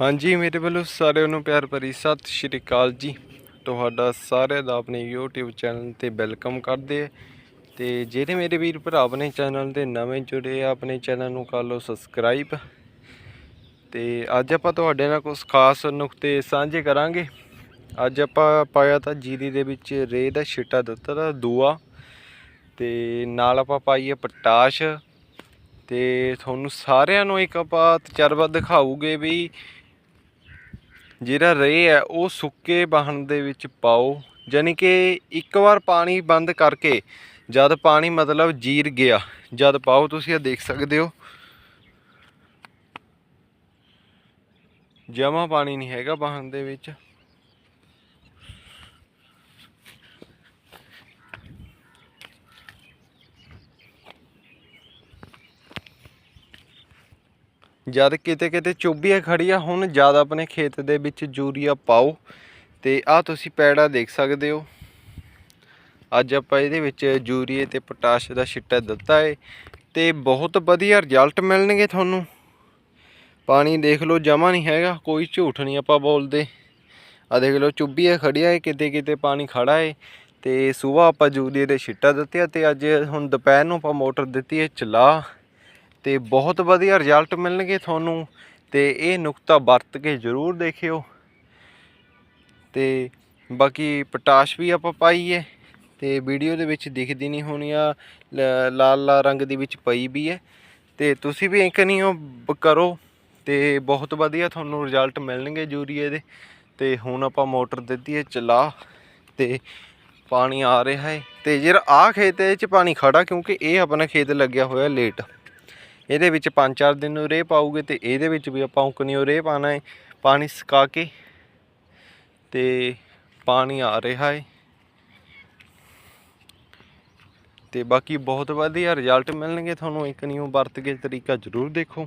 ਹਾਂਜੀ, ਮੇਰੇ ਵੱਲੋਂ ਸਾਰਿਆਂ ਨੂੰ ਪਿਆਰ ਭਰੀ ਸਤਿ ਸ਼੍ਰੀ ਅਕਾਲ ਜੀ। ਤੁਹਾਡਾ ਸਾਰਿਆਂ ਦਾ ਆਪਣੇ YouTube ਚੈਨਲ ਤੇ ਵੈਲਕਮ ਕਰਦੇ ਹਾਂ ਤੇ ਜਿਹੜੇ ਮੇਰੇ ਵੀਰ ਭਰਾ ਆਪਣੇ ਚੈਨਲ ਦੇ ਨਵੇਂ ਜੁੜੇ ਆ, ਆਪਣੇ ਚੈਨਲ ਨੂੰ ਕਰ ਲਓ ਸਬਸਕ੍ਰਾਈਬ। ਤੇ ਅੱਜ ਆਪਾਂ ਤੁਹਾਡੇ ਨਾਲ ਕੁਝ ਖਾਸ ਨੁਕਤੇ ਸਾਂਝੇ ਕਰਾਂਗੇ। ਅੱਜ ਆਪਾਂ ਪਾਇਆ ਤਾਂ ਜੀਰੀ ਦੇ ਵਿੱਚ ਰੇਹ ਦਾ ਛਿੱਟਾ ਦਿੱਤਾ ਦਾ ਦੂਆ। ਤੇ ਨਾਲ ਆਪਾਂ ਪਾਈਏ ਪਟਾਸ਼। ਤੇ ਤੁਹਾਨੂੰ ਸਾਰਿਆਂ ਨੂੰ ਇੱਕ ਆਪਾਂ ਤਜਰਬਾ ਦਿਖਾਉਗੇ ਵੀ ਜਿਹੜਾ ਰੇ ਹੈ, ਉਹ ਸੁੱਕੇ ਵਾਹਣ ਦੇ ਵਿੱਚ ਪਾਓ। ਯਾਨੀ ਕਿ ਇੱਕ ਵਾਰ ਪਾਣੀ ਬੰਦ ਕਰਕੇ ਜਦ ਪਾਣੀ ਮਤਲਬ ਜੀਰ ਗਿਆ, ਜਦ ਪਾਓ, ਤੁਸੀਂ ਇਹ ਦੇਖ ਸਕਦੇ ਹੋ। ਜਮਾ ਪਾਣੀ ਨਹੀਂ ਹੈਗਾ ਵਾਹਣ ਦੇ ਵਿੱਚ। ਜਦ ਕਿਤੇ ਕਿਤੇ ਚੋਬੀਆਂ ਖੜੀਆਂ ਹੁਣ, ਜਦ ਆਪਣੇ ਖੇਤ ਦੇ ਵਿੱਚ ਯੂਰੀਆ ਪਾਓ। ਤੇ ਆ ਤੁਸੀਂ ਪੈੜਾ ਦੇਖ ਸਕਦੇ ਹੋ। ਅੱਜ ਆਪਾਂ ਇਹਦੇ ਵਿੱਚ ਯੂਰੀਏ ਤੇ ਪੋਟਾਸ਼ ਦਾ ਛਿੱਟਾ ਦਿੱਤਾ ਹੈ ਤੇ ਬਹੁਤ ਵਧੀਆ ਰਿਜ਼ਲਟ ਮਿਲਣਗੇ ਤੁਹਾਨੂੰ। ਪਾਣੀ ਦੇਖ ਲਓ ਜਮਾ ਨਹੀਂ ਹੈਗਾ, ਕੋਈ ਝੂਠ ਨਹੀਂ ਆਪਾਂ ਬੋਲਦੇ। ਆ ਦੇਖ ਲਓ, ਚੁੱਭੀਆਂ ਖੜੀਆਂ ਹੈ ਕਿਤੇ ਕਿਤੇ ਪਾਣੀ ਖੜਾ ਹੈ ਤੇ ਸਵੇਰ ਆਪਾਂ ਯੂਰੀਏ ਦੇ ਛਿੱਟਾ ਦਿੱਤੇ ਤੇ ਅੱਜ ਹੁਣ ਦੁਪਹਿਰ ਨੂੰ ਆਪਾਂ ਮੋਟਰ ਦਿੱਤੀ ਹੈ ਚਲਾ। ਤੇ ਬਹੁਤ ਵਧੀਆ ਰਿਜ਼ਲਟ ਮਿਲਣਗੇ ਤੁਹਾਨੂੰ ਤੇ ਇਹ ਨੁਕਤਾ ਵਰਤ ਕੇ ਜ਼ਰੂਰ ਦੇਖਿਓ। ਤੇ ਬਾਕੀ ਪੋਟਾਸ਼ ਵੀ ਆਪਾਂ ਪਾਈਏ ਹੈ ਤੇ ਵੀਡੀਓ ਦੇ ਵਿੱਚ ਦਿਖਦੀ ਨਹੀਂ ਹੋਣੀ ਆ, ਲ- ਲਾਲ ਲਾਲ ਰੰਗ ਦੀ ਵਿੱਚ ਪਈ ਵੀ ਹੈ। ਤੇ ਤੁਸੀਂ ਵੀ ਇੱਕ ਨਹੀਂ ਉਹ ਕਰੋ ਤੇ ਬਹੁਤ ਵਧੀਆ ਤੁਹਾਨੂੰ ਰਿਜ਼ਲਟ ਮਿਲਣਗੇ ਯੂਰੀਏ ਦੇ। ਤੇ ਹੁਣ ਆਪਾਂ ਮੋਟਰ ਦਿੱਤੀ ਹੈ ਚਲਾ ਤੇ ਪਾਣੀ ਆ ਰਿਹਾ ਹੈ। ਤੇ ਜਿਹੜਾ ਆ ਖੇਤ ਇਹ ਚ ਪਾਣੀ ਖੜਾ ਕਿਉਂਕਿ ਇਹ ਆਪਣਾ ਖੇਤ ਲੱਗਿਆ ਹੋਇਆ ਲੇਟ। ਇਹਦੇ ਵਿੱਚ 5-4 ਦਿਨ ਨੂੰ ਰੇਹ ਪਾਉਗੇ ਤੇ ਇਹਦੇ ਵਿੱਚ ਵੀ ਆਪਾਂ ਉਕਨੀਓ ਰੇਹ ਪਾਣਾ ਹੈ ਪਾਣੀ ਸੁਕਾ ਕੇ ਤੇ ਪਾਣੀ ਆ ਰਿਹਾ ਹੈ ਤੇ ਬਾਕੀ ਬਹੁਤ ਵਧੀਆ ਰਿਜ਼ਲਟ ਮਿਲਣਗੇ ਤੁਹਾਨੂੰ। ਇੱਕ ਨਿਊ ਵਰਤ ਕੇ ਤਰੀਕਾ ਜ਼ਰੂਰ ਦੇਖੋ।